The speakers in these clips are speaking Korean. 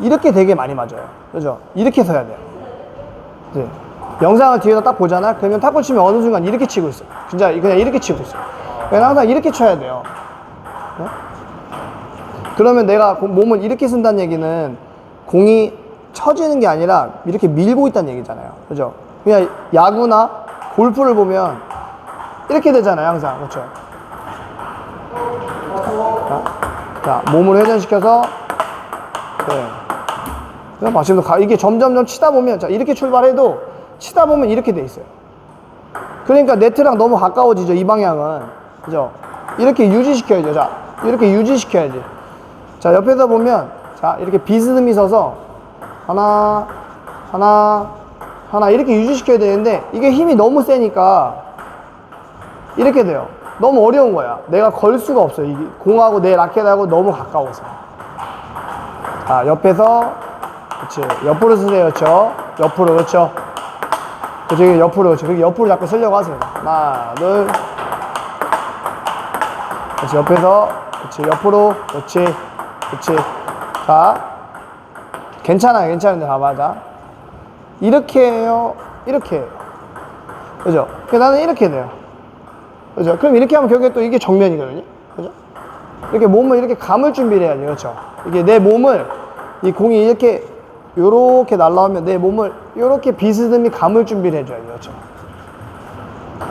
이렇게 되게 많이 맞아요. 그죠? 이렇게 서야 돼요. 이제 영상을 뒤에서 딱 보잖아? 그러면 탁구 치면 어느 순간 이렇게 치고 있어. 진짜 그냥 이렇게 치고 있어. 그냥 항상 이렇게 쳐야 돼요. 네? 그러면 내가 고- 몸을 이렇게 쓴다는 얘기는 공이 쳐지는 게 아니라 이렇게 밀고 있다는 얘기잖아요. 그죠? 그냥 야구나 골프를 보면 이렇게 되잖아요, 항상. 그렇죠? 자, 자, 몸을 회전시켜서 네. 그냥 마시면서 가, 이게 점점점 치다 보면 자, 이렇게 출발해도 치다 보면 이렇게 돼 있어요. 그러니까 네트랑 너무 가까워지죠, 이 방향은. 그죠? 이렇게 유지시켜야죠. 자, 이렇게 유지시켜야지. 자, 옆에서 보면 자, 이렇게 비스듬히 서서 하나, 하나, 하나 이렇게 유지시켜야 되는데 이게 힘이 너무 세니까 이렇게 돼요. 너무 어려운 거야. 내가 걸 수가 없어요. 공하고 내 라켓하고 너무 가까워서. 자, 옆에서 그렇지. 옆으로 쓰세요. 그렇죠? 옆으로 그렇죠. 그렇죠. 옆으로 그렇죠. 그렇게 옆으로 자꾸 쓰려고 하세요. 하나, 둘. 그렇지. 옆에서 그렇지. 옆으로 그렇지. 그렇지. 자, 괜찮아요. 괜찮은데 봐봐. 자, 이렇게 해요. 이렇게. 그죠? 그 나는 이렇게 돼요. 그죠? 그럼 이렇게 하면 결국에 또 이게 정면이거든요. 그죠? 이렇게 몸을 이렇게 감을 준비를 해야죠. 그렇죠? 이게 내 몸을 이 공이 이렇게 요렇게 날라오면 내 몸을 요렇게 비스듬히 감을 준비를 해줘야죠. 그렇죠?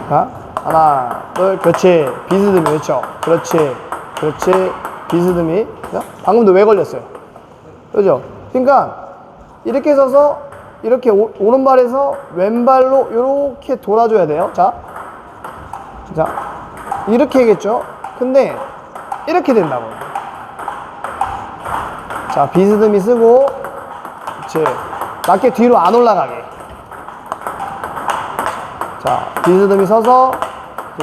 자, 하나, 둘, 그렇지. 비스듬히, 그렇죠? 그렇지. 그렇지. 비스듬히. 자, 방금도 왜 걸렸어요? 그죠? 그러니까 이렇게 서서 이렇게 오, 오른발에서 왼발로 이렇게 돌아줘야 돼요. 자, 자, 이렇게 하겠죠? 근데 이렇게 된다고. 자, 비스듬히 쓰고, 그렇지. 낮게 뒤로 안 올라가게. 자, 비스듬히 서서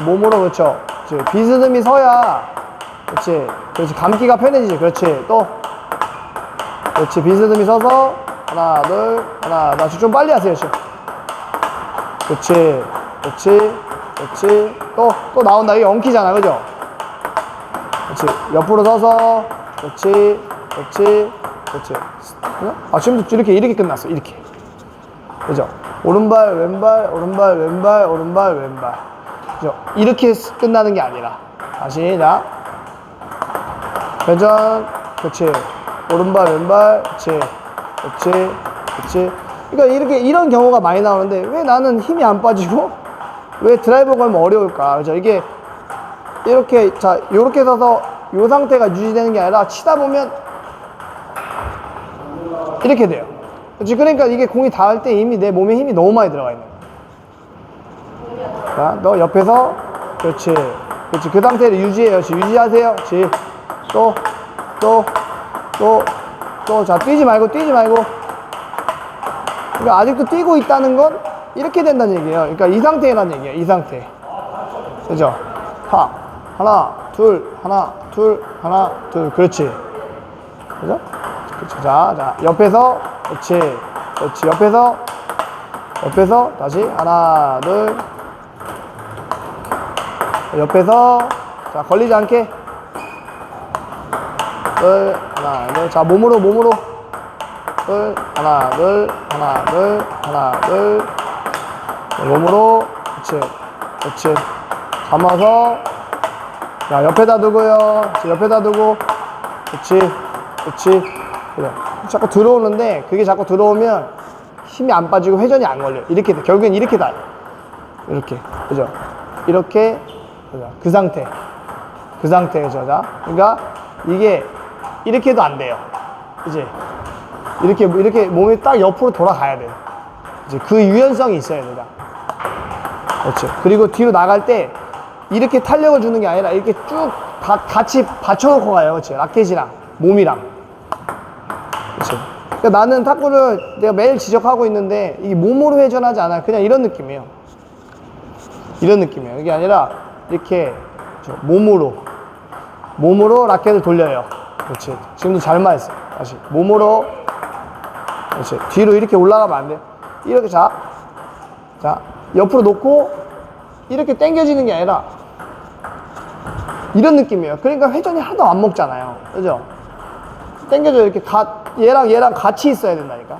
몸으로 그렇죠. 그렇지. 비스듬히 서야, 그렇지. 그렇지. 감기가 편해지지. 그렇지. 또, 그렇지. 비스듬히 서서 하나, 둘, 하나, 다시 좀 빨리 하세요. 지금. 그렇지. 그렇지. 그렇지. 또, 또 나온다. 이게 엉키잖아. 그죠? 그렇지. 옆으로 서서. 그렇지. 그렇지. 그렇지. 어? 아, 지금도 이렇게, 이렇게 끝났어. 이렇게. 그죠? 오른발, 왼발, 오른발, 왼발, 오른발, 왼발. 그죠? 이렇게 쓰- 끝나는 게 아니라. 다시, 자. 회전. 그렇지. 오른발, 왼발. 그렇지. 그렇지. 그렇지. 그러니까 이렇게, 이런 경우가 많이 나오는데 왜 나는 힘이 안 빠지고 왜 드라이버 걸면 어려울까? 그죠? 이게 이렇게, 자, 요렇게 서서 요 상태가 유지되는 게 아니라 치다 보면 이렇게 돼요. 그렇지? 그러니까 이게 공이 닿을 때 이미 내 몸에 힘이 너무 많이 들어가 있는 거야. 자, 너 옆에서, 그렇지. 그렇지. 그 상태를 유지해요. 유지하세요. 그렇지. 또, 또, 또, 또. 자, 뛰지 말고, 뛰지 말고. 그러니까 아직도 뛰고 있다는 건 이렇게 된다는 얘기예요. 그러니까 이 상태라는 얘기예요. 이 상태. 그죠? 하. 하나, 둘, 하나, 둘, 하나, 둘. 그렇지. 그죠? 그렇지. 자, 자, 옆에서, 그렇지. 그렇지. 옆에서, 옆에서, 다시, 하나, 둘. 옆에서, 자, 걸리지 않게. 둘, 하나, 둘. 자, 몸으로, 몸으로. 둘, 하나, 둘, 하나, 둘, 하나, 둘. 자, 몸으로, 그렇지. 그렇지. 감아서, 자, 옆에다 두고요. 자, 옆에다 두고. 그렇지. 그렇지. 자꾸 들어오는데 그게 자꾸 들어오면 힘이 안 빠지고 회전이 안 걸려. 이렇게 돼. 결국엔 이렇게 다. 이렇게. 그죠? 이렇게. 그죠? 그 상태. 그 상태죠. 자. 그러니까 이게 이렇게도 안 돼요. 그지? 이렇게, 이렇게 몸이 딱 옆으로 돌아가야 돼요. 이제 그 유연성이 있어야 된다. 그렇죠. 그리고 뒤로 나갈 때 이렇게 탄력을 주는 게 아니라 이렇게 쭉 다, 같이 받쳐놓고 가요. 그렇지. 라켓이랑 몸이랑. 그러니까 나는 탁구를 내가 매일 지적하고 있는데 이게 몸으로 회전하지 않아요. 그냥 이런 느낌이에요. 이런 느낌이에요. 이게 아니라 이렇게 저 몸으로 몸으로 라켓을 돌려요. 그렇지. 지금도 잘 맞았어. 다시 몸으로 그렇지. 뒤로 이렇게 올라가면 안 돼요. 이렇게 자, 자 옆으로 놓고 이렇게 당겨지는 게 아니라 이런 느낌이에요. 그러니까 회전이 하나도 안 먹잖아요. 그죠? 당겨져 이렇게 갓 얘랑 얘랑 같이 있어야 된다니까.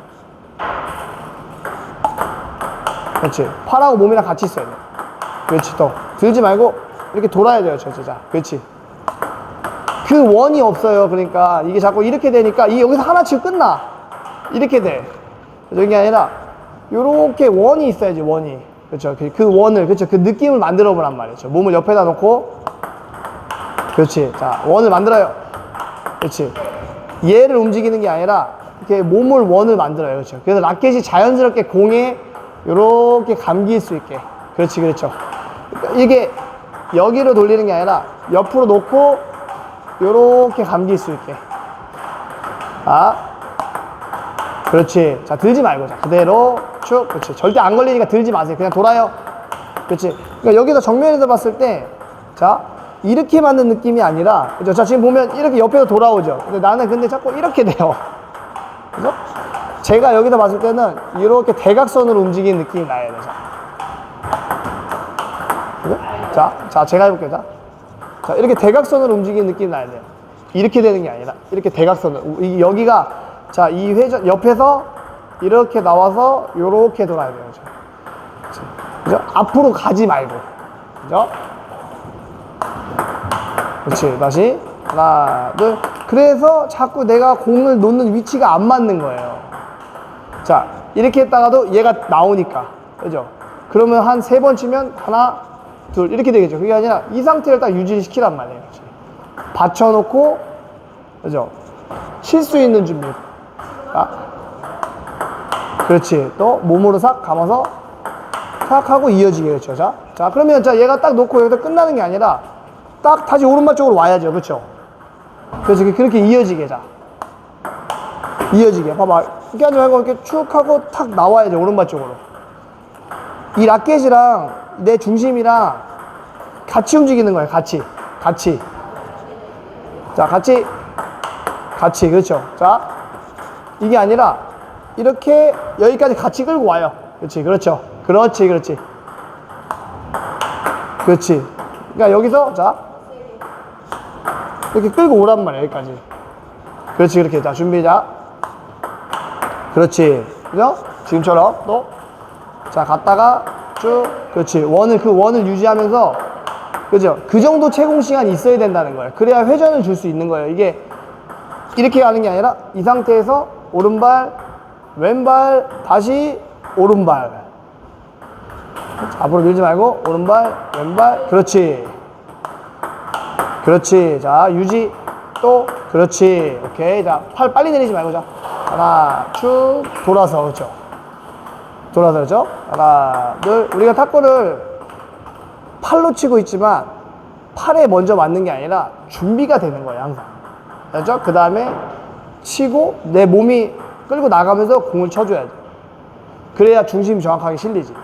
그렇지. 팔하고 몸이랑 같이 있어야 돼. 그렇지. 또 들지 말고 이렇게 돌아야 돼요. 저 진짜. 그렇지. 그 원이 없어요. 그러니까 이게 자꾸 이렇게 되니까 이 여기서 하나 치고 끝나. 이렇게 돼. 그게 아니라 요렇게 원이 있어야지 원이. 그렇죠. 그, 그 원을 그렇죠. 그 느낌을 만들어 보란 말이죠. 몸을 옆에다 놓고 그렇지. 자, 원을 만들어요. 그렇지. 얘를 움직이는 게 아니라 이렇게 몸을 원을 만들어요. 그렇죠. 그래서 라켓이 자연스럽게 공에 이렇게 감길 수 있게. 그렇지, 그렇죠. 이게 여기로 돌리는 게 아니라 옆으로 놓고 이렇게 감길 수 있게. 아, 그렇지. 자, 들지 말고. 자, 그대로 쭉. 그렇지. 절대 안 걸리니까 들지 마세요. 그냥 돌아요. 그렇지. 그러니까 여기서 정면에서 봤을 때, 자, 이렇게 맞는 느낌이 아니라, 그죠? 자, 지금 보면 이렇게 옆에서 돌아오죠. 근데 나는 근데 자꾸 이렇게 돼요. 그죠? 제가 여기서 봤을 때는 이렇게 대각선으로 움직이는 느낌이 나야 돼. 자. 그죠? 자, 자, 제가 해볼게요. 자. 자, 이렇게 대각선으로 움직이는 느낌이 나야 돼요. 이렇게 되는 게 아니라, 이렇게 대각선으로. 이- 여기가, 자, 이 회전, 옆에서 이렇게 나와서 이렇게 돌아야 돼요. 그죠? 그죠? 앞으로 가지 말고. 그죠? 그렇지. 다시. 하나, 둘. 그래서 자꾸 내가 공을 놓는 위치가 안 맞는 거예요. 자, 이렇게 했다가도 얘가 나오니까. 그죠? 그러면 한 세 번 치면 하나, 둘. 이렇게 되겠죠. 그게 아니라 이 상태를 딱 유지를 시키란 말이에요. 그렇지? 받쳐놓고, 그죠? 칠 수 있는 준비. 자, 그렇지. 또 몸으로 싹 감아서 탁 하고 이어지게 그렇죠. 자, 자 그러면 자 얘가 딱 놓고 여기서 끝나는 게 아니라 딱 다시 오른발 쪽으로 와야죠. 그렇죠. 그래서 그렇게 이어지게 자. 이어지게 봐봐. 이렇게 하지 말고 이렇게 쭉 하고 탁 나와야죠. 오른발 쪽으로. 이 라켓이랑 내 중심이랑 같이 움직이는 거예요. 같이. 같이. 자, 같이. 같이. 그렇죠. 자, 이게 아니라 이렇게 여기까지 같이 끌고 와요. 그렇지, 그렇죠. 그렇지, 그렇지. 그렇지. 그러니까 여기서 자 이렇게 끌고 오란 말이야 여기까지. 그렇지, 그렇게. 자, 준비 자. 그렇지. 그죠? 지금처럼 또. 자, 갔다가 쭉. 그렇지. 원을 그 원을 유지하면서 그죠? 그 정도 채공 시간이 있어야 된다는 거예요. 그래야 회전을 줄 수 있는 거예요. 이게 이렇게 가는 게 아니라 이 상태에서 오른발, 왼발, 다시 오른발. 자, 앞으로 밀지 말고 오른발, 왼발. 그렇지. 그렇지. 자, 유지. 또 그렇지. 오케이. 자, 팔 빨리 내리지 말고 자. 하나, 쭉 돌아서 그렇죠. 돌아서 그렇죠? 하나, 둘. 우리가 탁구를 팔로 치고 있지만 팔에 먼저 맞는 게 아니라 준비가 되는 거예요, 항상. 알죠? 그 다음에 치고 내 몸이 끌고 나가면서 공을 쳐줘야 돼. 그래야 중심이 정확하게 실리지.